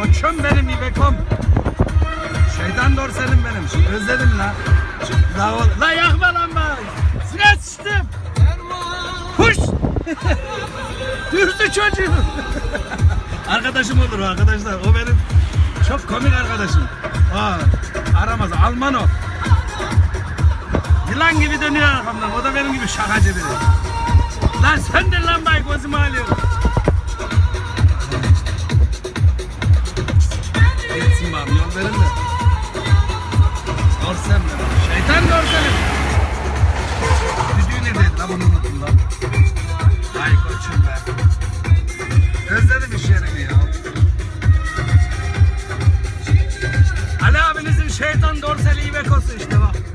Koçum benim İbekom. Şeytan dorselim benim. Özledim la. Ol- la yakma lan bak. Size sıçtım. Kuş. Dürdü çocuğu. arkadaşım olur o arkadaşlar. O benim çok komik arkadaşım. Aa, aramaz. Alman o. Yılan gibi dönüyor arkamdan. O da benim gibi şakacı biri. Lan sen lan bay şeytan dorseli ibek olsun işte bak.